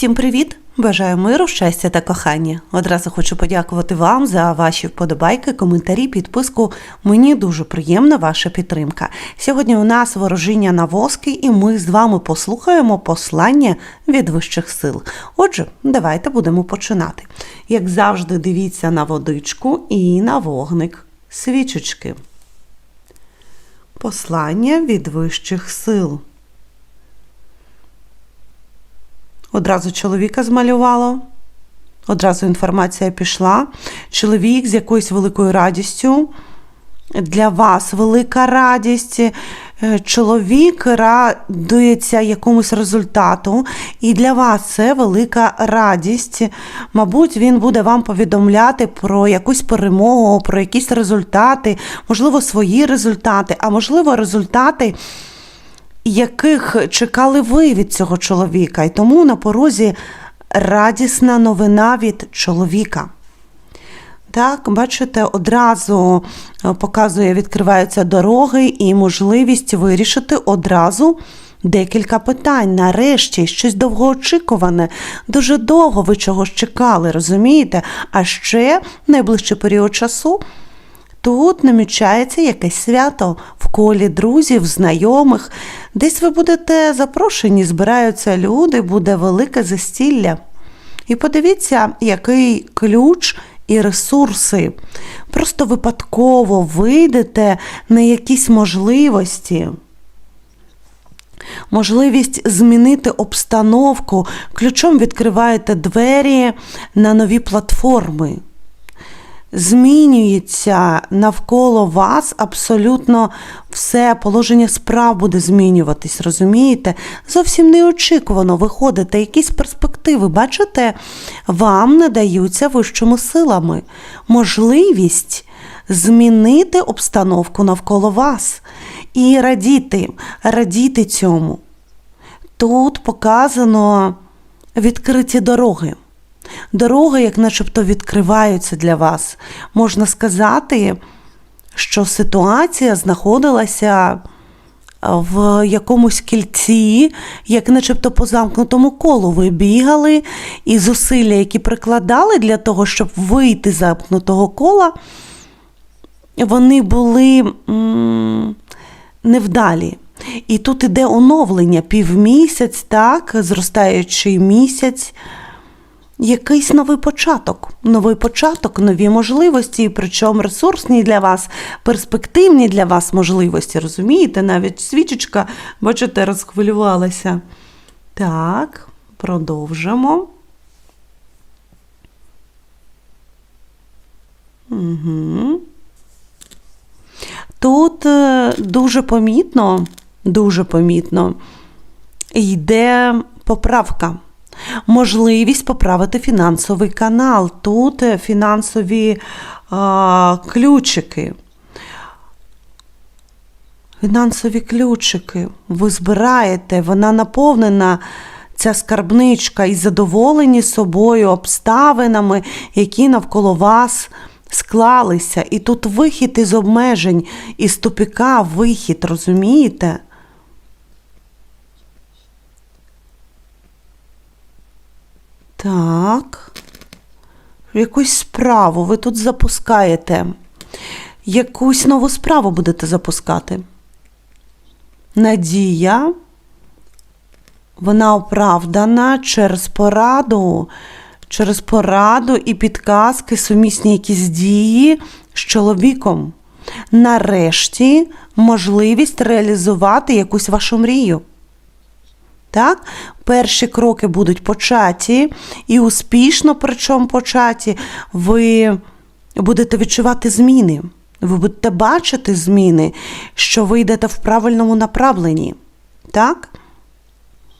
Всім привіт! Бажаю миру, щастя та кохання. Одразу хочу подякувати вам за ваші вподобайки, коментарі, підписку. Мені дуже приємна ваша підтримка. Сьогодні у нас ворожіння на воски, і ми з вами послухаємо послання від вищих сил. Отже, давайте будемо починати. Як завжди, дивіться на водичку і на вогник свічечки. Послання від вищих сил. Одразу чоловіка змалювало. Одразу інформація пішла. Чоловік з якоюсь великою радістю. Для вас велика радість. Е, Чоловік радується якомусь результату, і для вас це велика радість. Мабуть, він буде вам повідомляти про якусь перемогу, про якісь результати, можливо, свої результати, а можливо, результати яких чекали ви від цього чоловіка, і тому на порозі радісна новина від чоловіка. Так, бачите, одразу е, показує, відкриваються дороги і можливість вирішити одразу декілька питань. Нарешті щось довгоочікуване. Дуже довго ви чогось чекали, розумієте? А ще найближчий період часу Тут намічається якесь свято в колі друзів, знайомих. Десь ви будете запрошені, збираються люди, буде велике застілля. І подивіться, який ключ і ресурси. Просто випадково вийдете на якісь можливості. Можливість змінити обстановку, ключом відкриваєте двері на нові платформи змінюється навколо вас абсолютно все положення справ буде змінюватись, розумієте? Зовсім неочікувано виходите, якісь перспективи, бачите, вам надаються вищими силами. Можливість змінити обстановку навколо вас і радіти, радіти цьому. Тут показано відкриті дороги. Дороги, як начебто, відкриваються для вас. Можна сказати, що ситуація знаходилася в якомусь кільці, як начебто по замкнутому колу ви бігали, і зусилля, які прикладали для того, щоб вийти з замкнутого кола, вони були м- невдалі. І тут іде оновлення півмісяць, так, зростаючий місяць якийсь новий початок, новий початок, нові можливості, причому ресурсні для вас, перспективні для вас можливості. Розумієте, навіть свічечка, бачите, розхвилювалася. Так, продовжимо. Угу. Тут е, дуже помітно, дуже помітно йде поправка можливість поправити фінансовий канал. Тут е, фінансові а, ключики. Фінансові ключики. Ви збираєте, вона наповнена. Ця скарбничка і задоволені собою обставинами, які навколо вас склалися. І тут вихід із обмежень, із тупіка вихід, розумієте? Так. Якусь справу ви тут запускаєте. Якусь нову справу будете запускати. Надія, вона оправдана через пораду, через пораду і підказки, сумісні якісь дії з чоловіком. Нарешті можливість реалізувати якусь вашу мрію. Так? Перші кроки будуть початі, і успішно, причому початі, ви будете відчувати зміни. Ви будете бачити зміни, що ви йдете в правильному направленні. Так?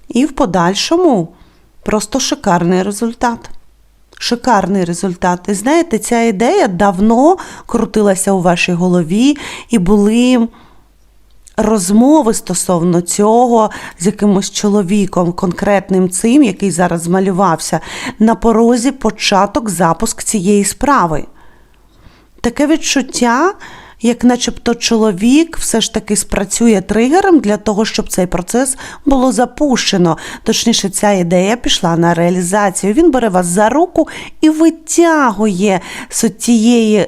І в подальшому просто шикарний результат. Шикарний результат. І знаєте, ця ідея давно крутилася у вашій голові і були розмови стосовно цього з якимось чоловіком, конкретним цим, який зараз змалювався, на порозі початок запуск цієї справи. Таке відчуття, як начебто чоловік все ж таки спрацює тригером для того, щоб цей процес було запущено. Точніше, ця ідея пішла на реалізацію. Він бере вас за руку і витягує з тієї.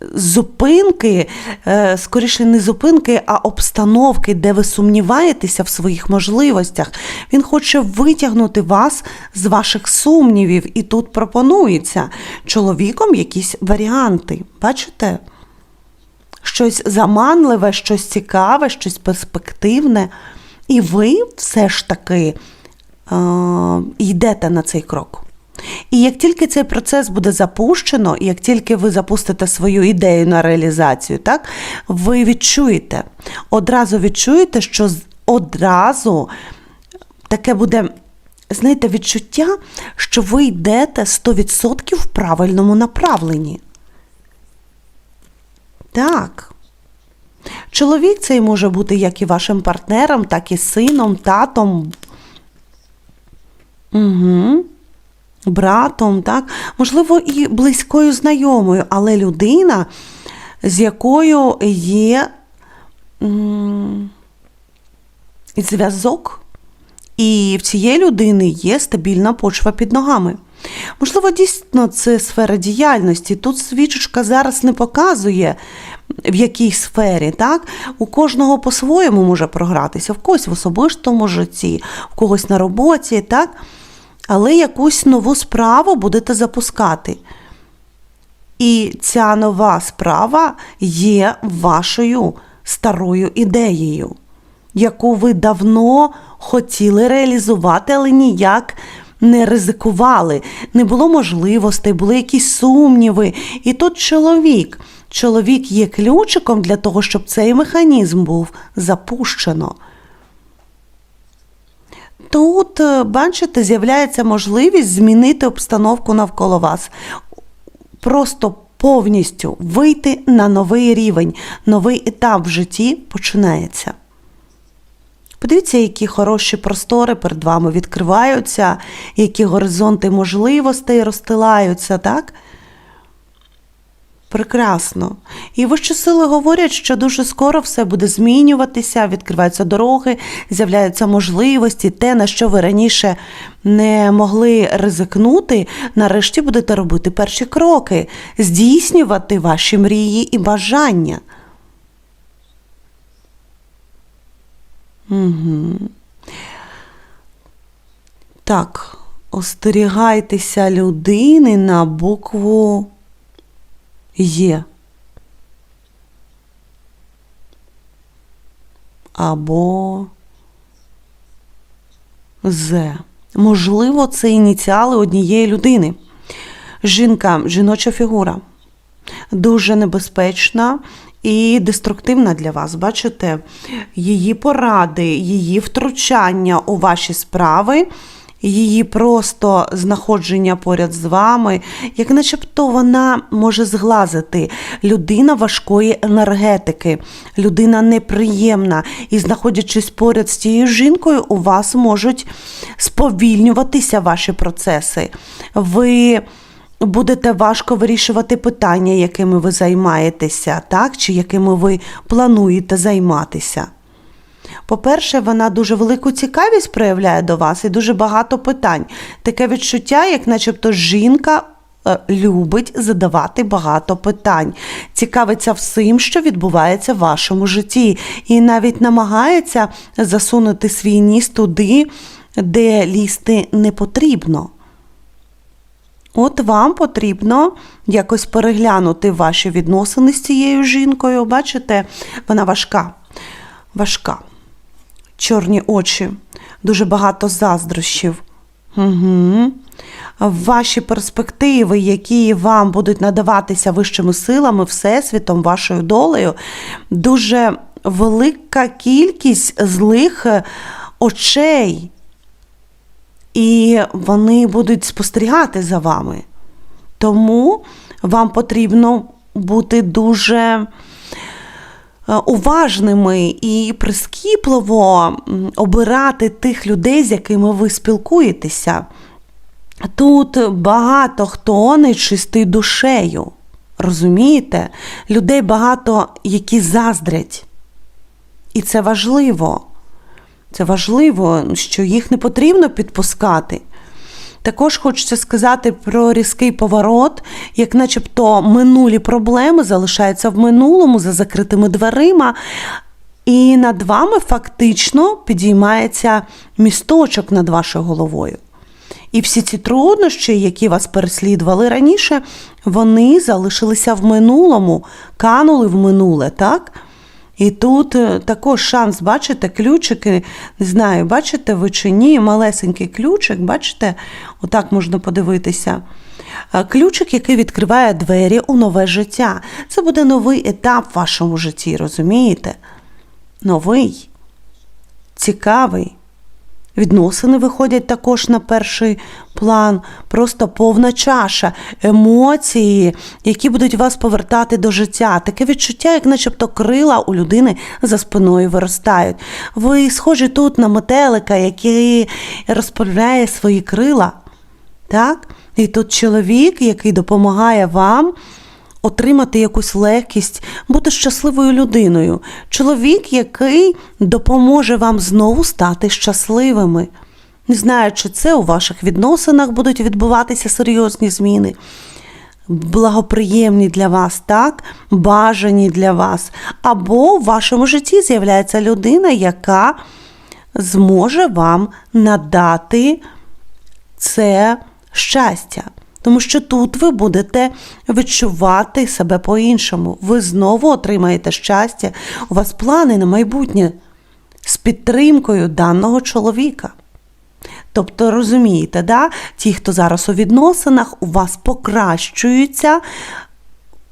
Зупинки, е, скоріше не зупинки, а обстановки, де ви сумніваєтеся в своїх можливостях. Він хоче витягнути вас з ваших сумнівів, і тут пропонується чоловіком якісь варіанти. Бачите? Щось заманливе, щось цікаве, щось перспективне. І ви все ж таки е, йдете на цей крок. І як тільки цей процес буде запущено, як тільки ви запустите свою ідею на реалізацію, так, ви відчуєте, одразу відчуєте, що одразу таке буде, знаєте, відчуття, що ви йдете 100% в правильному направленні. Так. Чоловік цей може бути як і вашим партнером, так і сином, татом. Угу. Братом, так? Можливо, і близькою знайомою, але людина, з якою є зв'язок, і в цієї людини є стабільна почва під ногами. Можливо, дійсно це сфера діяльності. Тут свічечка зараз не показує, в якій сфері. Так? У кожного по-своєму може програтися, в когось в особистому житті, в когось на роботі, так? Але якусь нову справу будете запускати. І ця нова справа є вашою старою ідеєю, яку ви давно хотіли реалізувати, але ніяк не ризикували. Не було можливостей, були якісь сумніви. І тут чоловік. Чоловік є ключиком для того, щоб цей механізм був запущено. Тут, е, бачите, з'являється можливість змінити обстановку навколо вас. Просто повністю вийти на новий рівень, новий етап в житті починається. Подивіться, які хороші простори перед вами відкриваються, які горизонти можливостей розстилаються, так? Прекрасно. І вищі сили говорять, що дуже скоро все буде змінюватися, відкриваються дороги, з'являються можливості, те, на що ви раніше не могли ризикнути, нарешті будете робити перші кроки, здійснювати ваші мрії і бажання. Угу. Так, остерігайтеся людини на букву Є. Або З. Можливо, це ініціали однієї людини. Жінка, жіноча фігура. Дуже небезпечна і деструктивна для вас. Бачите, її поради, її втручання у ваші справи її просто знаходження поряд з вами, як начебто вона може зглазити людина важкої енергетики, людина неприємна, і знаходячись поряд з цією жінкою, у вас можуть сповільнюватися ваші процеси. Ви Будете важко вирішувати питання, якими ви займаєтеся, так? чи якими ви плануєте займатися. По-перше, вона дуже велику цікавість проявляє до вас і дуже багато питань. Таке відчуття, як начебто жінка е, любить задавати багато питань, цікавиться всім, що відбувається в вашому житті, і навіть намагається засунути свій ніс туди, де лізти не потрібно. От вам потрібно якось переглянути ваші відносини з цією жінкою. Бачите, вона важка. Важка чорні очі, дуже багато заздрощів. Угу. Ваші перспективи, які вам будуть надаватися вищими силами, Всесвітом, вашою долею, дуже велика кількість злих очей. І вони будуть спостерігати за вами. Тому вам потрібно бути дуже Е, уважними і прискіпливо обирати тих людей, з якими ви спілкуєтеся. Тут багато хто нечистий душею. Розумієте? Людей багато, які заздрять. І це важливо. Це важливо, що їх не потрібно підпускати. Також хочеться сказати про різкий поворот, як начебто минулі проблеми залишаються в минулому за закритими дверима, і над вами фактично підіймається місточок над вашою головою. І всі ці труднощі, які вас переслідували раніше, вони залишилися в минулому, канули в минуле, так? І тут е, також шанс, бачите, ключики, не знаю, бачите ви чи ні, малесенький ключик, бачите, отак можна подивитися. Е, Ключик, який відкриває двері у нове життя. Це буде новий етап в вашому житті, розумієте? Новий, цікавий. Відносини виходять також на перший план, просто повна чаша, емоції, які будуть вас повертати до життя. Таке відчуття, як начебто крила у людини за спиною виростають. Ви схожі тут на метелика, який розправляє свої крила. Так? І тут чоловік, який допомагає вам отримати якусь легкість, бути щасливою людиною. Чоловік, який допоможе вам знову стати щасливими. Не знаю, чи це у ваших відносинах будуть відбуватися серйозні зміни. Благоприємні для вас, так, бажані для вас. Або в вашому житті з'являється людина, яка зможе вам надати це щастя. Тому що тут ви будете відчувати себе по-іншому. Ви знову отримаєте щастя, у вас плани на майбутнє з підтримкою даного чоловіка. Тобто, розумієте, да? ті, хто зараз у відносинах, у вас покращуються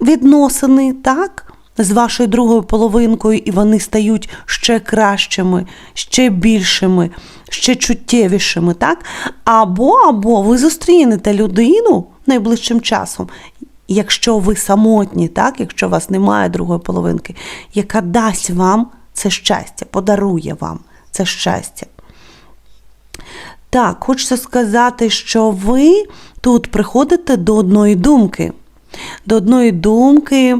відносини, так? З вашою другою половинкою, і вони стають ще кращими, ще більшими, ще чуттєвішими, так? Або, або ви зустрінете людину найближчим часом, якщо ви самотні, так? якщо у вас немає другої половинки, яка дасть вам це щастя, подарує вам це щастя. Так, хочеться сказати, що ви тут приходите до одної думки, до одної думки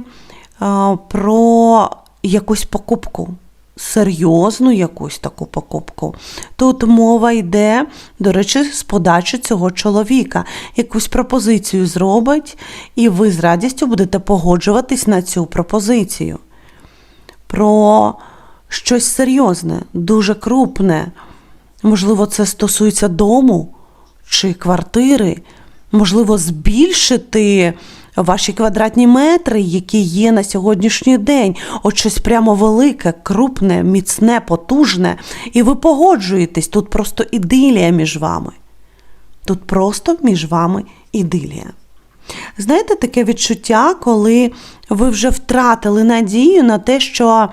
про якусь покупку, серйозну якусь таку покупку. Тут мова йде, до речі, з подачі цього чоловіка. Якусь пропозицію зробить, і ви з радістю будете погоджуватись на цю пропозицію. Про щось серйозне, дуже крупне. Можливо, це стосується дому чи квартири, можливо, збільшити ваші квадратні метри, які є на сьогоднішній день. От щось прямо велике, крупне, міцне, потужне, і ви погоджуєтесь, тут просто ідилія між вами. Тут просто між вами ідилія. Знаєте, таке відчуття, коли ви вже втратили надію на те, що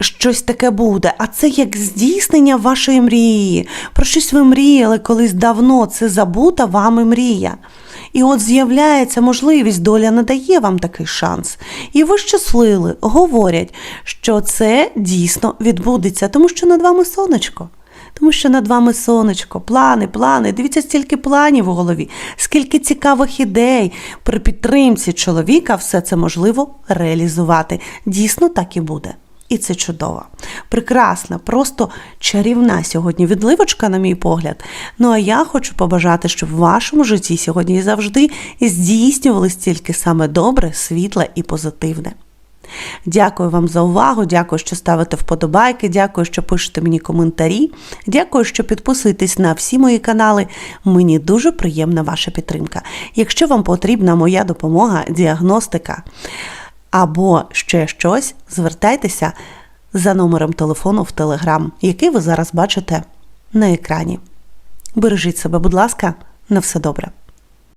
щось таке буде, а це як здійснення вашої мрії. Про щось ви мріяли колись давно, це забута вами мрія. І от з'являється можливість, доля надає вам такий шанс. І ви щасливі, говорять, що це дійсно відбудеться, тому що над вами сонечко. Тому що над вами сонечко, плани, плани. Дивіться, стільки планів у голові, скільки цікавих ідей. При підтримці чоловіка все це можливо реалізувати. Дійсно так і буде. І це чудово. Прекрасна, просто чарівна сьогодні відливочка, на мій погляд. Ну а я хочу побажати, щоб в вашому житті сьогодні і завжди здійснювалось тільки саме добре, світле і позитивне. Дякую вам за увагу, дякую, що ставите вподобайки, дякую, що пишете мені коментарі. Дякую, що підписуєтесь на всі мої канали. Мені дуже приємна ваша підтримка. Якщо вам потрібна моя допомога, діагностика або ще щось, звертайтеся за номером телефону в Телеграм, який ви зараз бачите на екрані. Бережіть себе, будь ласка, на все добре.